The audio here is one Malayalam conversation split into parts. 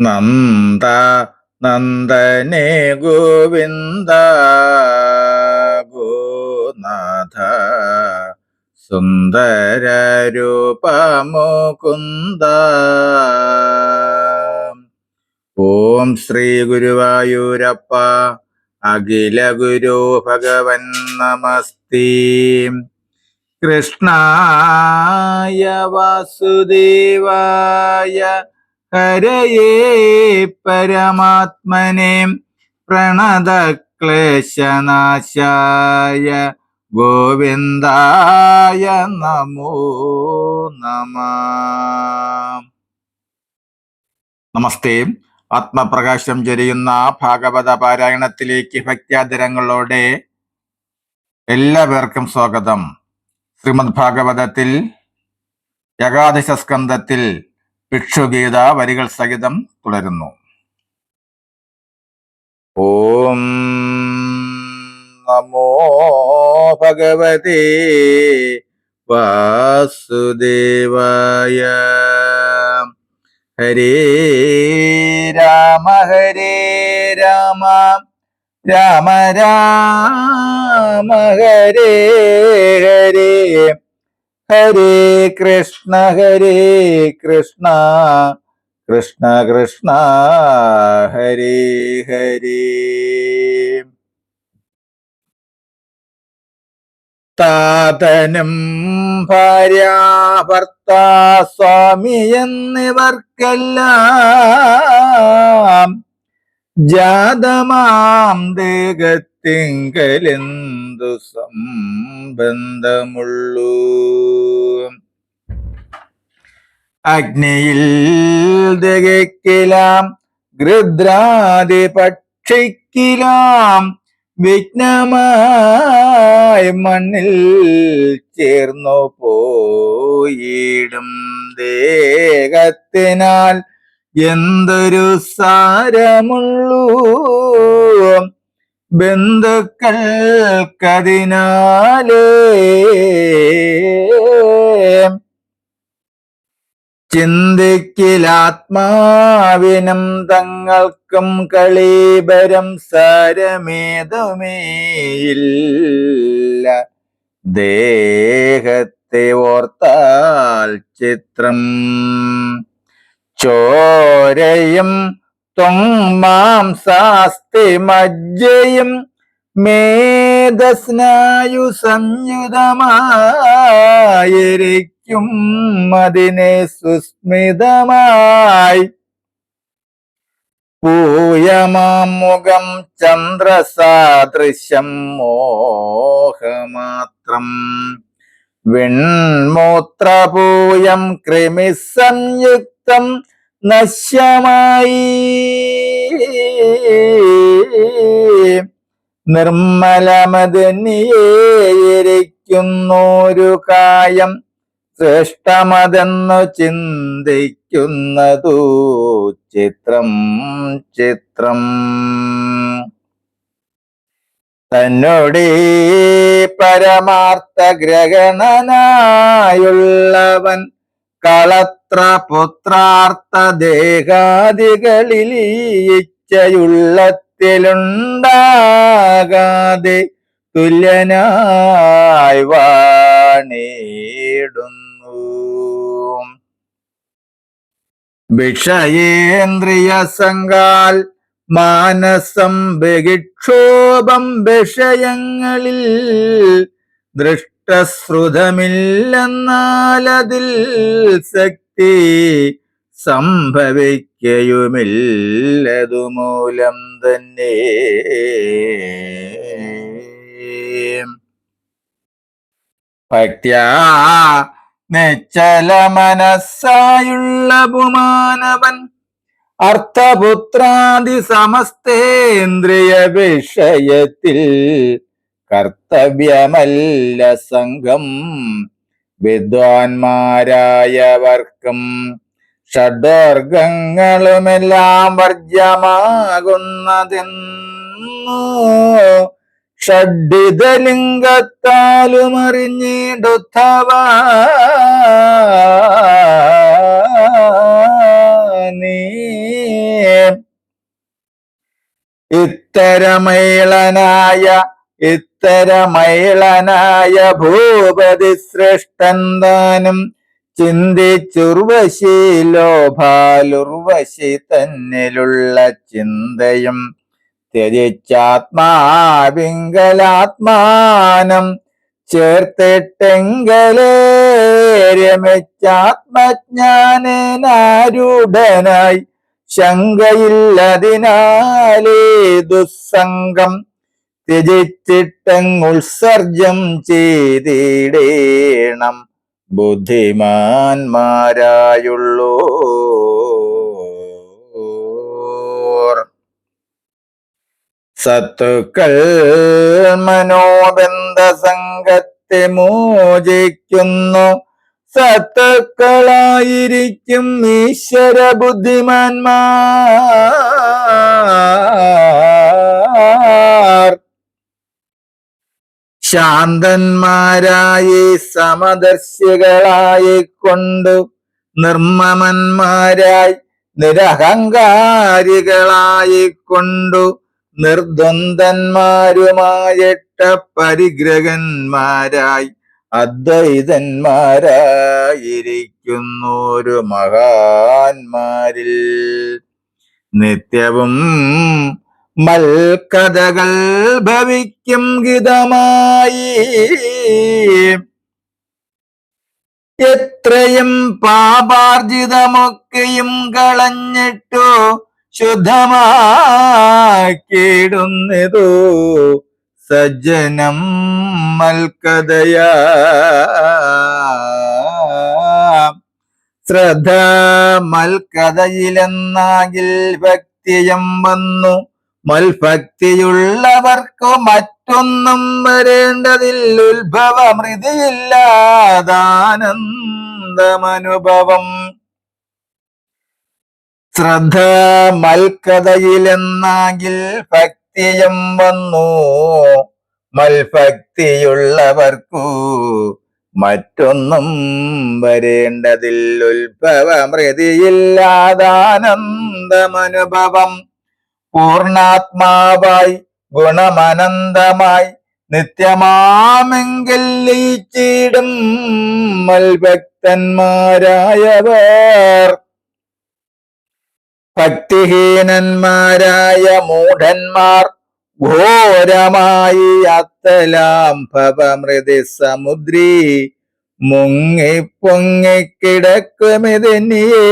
നന്ദ നന്ദനെ ഗോവിന്ദ ഗോനാഥ സുന്ദര രൂപമുകുന്ദ ഓം ശ്രീ ഗുരുവായൂരപ്പ അഖില ഗുരു ഭഗവൻ നമസ്തി. കൃഷ്ണായ വാസുദേവായ ഹരയേ പരമാത്മനെ പ്രണതക്ലേശനാശായ ഗോവിന്ദായ നമോ നമ. നമസ്തേ. ആത്മപ്രകാശം ചൊരിയുന്ന ഭാഗവത പാരായണത്തിലേക്ക് ഭക്ത്യാദരങ്ങളോടെ എല്ലാവർക്കും സ്വാഗതം. ശ്രീമദ് ഭാഗവതത്തിൽ ഏകാദശ സ്കന്ധത്തിൽ ഭിക്ഷുഗീത വരികൾ സഹിതം തുടരുന്നു. ഓം നമോ ഭഗവതി വാസുദേവായ. ഹരേ രാമ ഹരേ രാമ. രാമ രാമ ഹരേ ഹരേ. ഹരേ കൃഷ്ണ ഹരേ കൃഷ്ണ കൃഷ്ണ കൃഷ്ണ ഹരേ ഹരേ. താതനും ഭാര്യ ഭർത്ത സ്വാമി എന്നിവർക്കെല്ലാം ജാതമാം ദേഹത്തിങ്കലെന്തു സംബന്ധമുള്ളൂ? അഗ്നിയിൽ ദഹിക്കിലാം ഗൃദ്രാതി പക്ഷിക്കിലാം വിഘ്നമായി മണ്ണിൽ ചേർന്നു പോയിടും ദേഹത്തിനാൽ എന്തൊരു സാരമുള്ളൂ? ബന്ധുക്കൾക്കതിനാലേ ചിന്തിക്കിലാത്മാവിനും തങ്ങൾക്കും കളീബരം സാരമേതുമേയില്ല ദേഹത്തെ ഓർത്താൽ ചിത്രം. ചോരയും ത്വമാംസാസ്തി മജ്ജയും മേധസ്നായു സംയുതമായിരിക്കും അതിനെ സുസ്മിതമായി. പൂയമാമുഖം ചന്ദ്രസാദൃശ്യം മോഹമാത്രം. വിൺമൂത്രപൂയം കൃമി സംയുക്തം നശ്യമായി. നിർമ്മലമതന്നിയേരിക്കുന്നൊരു കായം ശ്രേഷ്ഠമതെന്നു ചിന്തിക്കുന്നതു ചിത്രം ചിത്രം. തന്നോടേ പരമാർത്ഥ ഗ്രഹണനായുള്ളവൻ കളത്ര പുത്രാർത്ഥ ദേഹാദികളിൽ ഇച്ഛയുള്ളത്തിലുണ്ടാകാതെ തുല്യനായി വാണിടുന്നു. ഭിഷയേന്ദ്രിയ സംഘാൽ മാനസം ബഹിക്ഷോഭം വിഷയങ്ങളിൽ ദൃഷ്ടശ്രുതമില്ലെന്നാലതിൽ ശക്തി സംഭവിക്കയുമില്ലതു മൂലം തന്നെ. ഭക്ത്യാ നിശ്ചല മനസ്സായുള്ള ബുമാനവൻ അർത്ഥപുത്രാദി സമസ്തേന്ദ്രിയ വിഷയത്തിൽ കർത്തവ്യമല്ല സംഘം. വിദ്വാൻമാരായവർക്കും ഷഡോർഗങ്ങളുമെല്ലാം വർജ്യമാകുന്നതെന്നു ഷഡ്ഡിതലിംഗത്താലും അറിഞ്ഞിടുത്തവ നീ. ഇത്തരമൈളനായ ഇത്തരമൈളനായ ഭൂപതി ശ്രേഷ്ഠന്താനും ചിന്തിച്ചുർവശി ലോഭാലുർവശി തന്നിലുള്ള ചിന്തയും ത്യജിച്ചാത്മാവിങ്കലാത്മാനം ചേർത്തിട്ടെങ്കലേ രമിച്ചാത്മജ്ഞാനാരൂഢനായി ശങ്കയില്ലതിനാലേ ദുസ്സംഗം ത്യജിച്ചിട്ടങ്ങുത്സർജം ചെയ്തിടേണം ബുദ്ധിമാന്മാരായുള്ളൂ സത്തുക്കൾ മനോബന്ധ സംഘത്തെ മോചിക്കുന്നു. സത്തുക്കളായിരിക്കും ഈശ്വര ബുദ്ധിമാന്മാർ ശാന്തന്മാരായി സമദർശികളായി കൊണ്ടു നിർമ്മമന്മാരായി നിരഹങ്കാരികളായി കൊണ്ടു നിർദ്വന്ദ്വന്മാരുമായിട്ട പരിഗ്രഹന്മാരായി അദ്വൈതന്മാരായിരിക്കുന്നൊരു മഹാന്മാരിൽ നിത്യവും മൽക്കഥകൾ ഭവിക്കും ഗിതമായി. എത്രയും പാപാർജിതമൊക്കെയും കളഞ്ഞിട്ടു ശുദ്ധമാക്കിയിടുന്നതോ സജ്ജനം മൽക്കഥയാ. ശ്രദ്ധ മൽക്കഥയിലെന്നാകിൽ ഭക്തിയം വന്നു മൽഭക്തിയുള്ളവർക്കു മറ്റൊന്നും വരേണ്ടതിൽ ഉത്ഭവമൃതിയില്ലാതാനന്ദമനുഭവം. ശ്രദ്ധ മൽക്കഥയിലെന്നാകിൽ ഭക്തിയും വന്നു. മൽഭക്തിയുള്ളവർക്കു മറ്റൊന്നും വരേണ്ടതിൽ ഉത്ഭവമൃതിയില്ലാതാനന്ദമനുഭവം. പൂർണാത്മാവായി ഗുണമനന്തമായി നിത്യമാമെങ്കിൽ ലയിച്ചിടും മൽഭക്തന്മാരായവർ. ഭക്തിഹീനന്മാരായ മൂഢന്മാർ ഘോരമായി അത്തലാം ഭവമൃതി സമുദ്രി മുങ്ങി പൊങ്ങിക്കിടക്കുമിതിനിയേ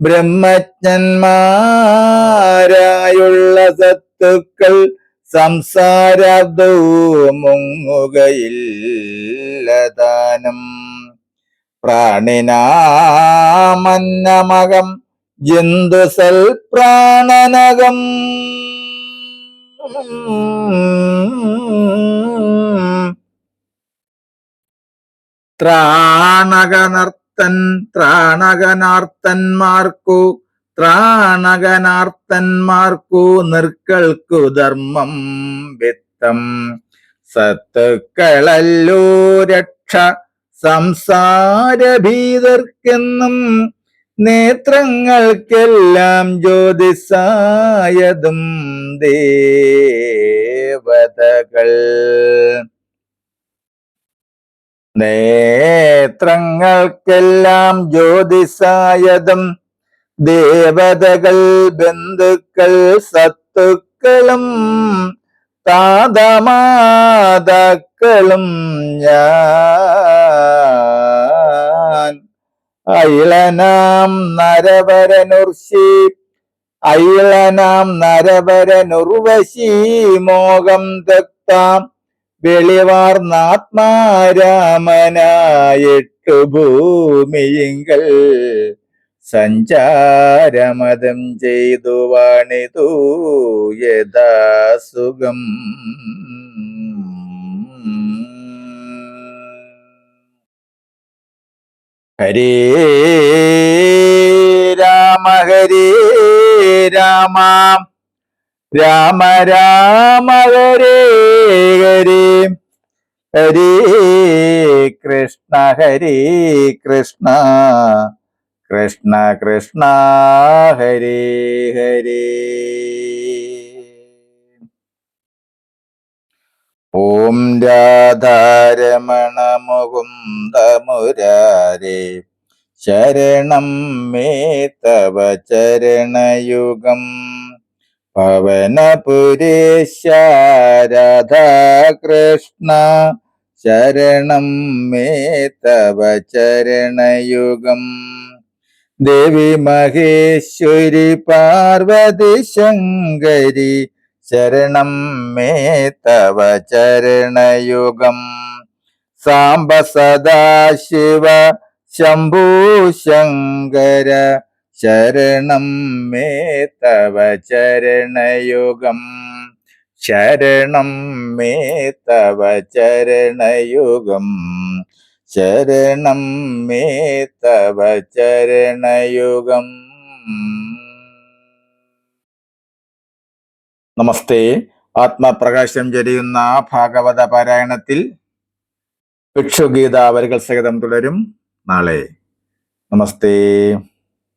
ബ്രഹ്മജ്ഞന്മാരായുള്ള സത്തുക്കൾ സംസാരാബ്ദോ മുങ്ങുകയില്ലതാനം. പ്രാണിനാമന്നമകം ജന്തുസൽ പ്രാണനകം. ത്രാണകനർത്തൻ ത്രാണകനാർത്തന്മാർക്കു ത്രാണകനാർത്തന്മാർക്കു നിർക്കൾക്കു ധർമ്മം വിത്തം സത്തുക്കളല്ലോ രക്ഷ സംസാരഭീതർക്കെന്നും നേത്രങ്ങൾക്കെല്ലാം ജ്യോതിസായതും ദേവതകൾ. നേത്രങ്ങൾക്കെല്ലാം ജ്യോതിസായതും ദേവതകൾ ബന്ധുക്കൾ സത്തുക്കളും താതമാതാക്കളും ഞാൻ. അയിളനാം നരവരനുർശി അയിളനാം നരവരനുർവശീ മോഹം തക്താം വെളിവാർന്നാത്മാരാമനായിട്ടു ഭൂമിയിങ്കൽ സഞ്ചാരമതം ചെയ്തു വാണിതു യഥാസുഖം ഹരേ രാമ ഹരേ രാമ. രാമ രാമ ഹരേ ഹരേ. ഹരേ കൃഷ്ണ ഹരേ കൃഷ്ണ. കൃഷ്ണ കൃഷ്ണ ഹരേ ഹരേ. ഓം രാധാരമണ മുകുന്ദ മുരാരേ ശരണം മേ തവ ചരണയുഗം. പവനപുരേശ രാധാകൃഷ്ണ ശരണം മേ തവ ചരണയുഗം. ദേവി മഹേശ്വരി പാർവതി ശങ്കരി ശരണം മേ തവ ചരണയുഗം. സാംബ സദാശിവ ശംഭൂ ശങ്കര ശരണം മേ തവ ചരണയുഗം. ശരണം മേ തവ ചരണയുഗം. ശരണം മേ തവ ചരണയുഗം. നമസ്തേ. ആത്മപ്രകാശം ചൊരിയുന്ന ഭാഗവത പാരായണത്തിൽ ഭിക്ഷുഗീത വരികൾ സഹിതം തുടരും. നാളെ. നമസ്തേ.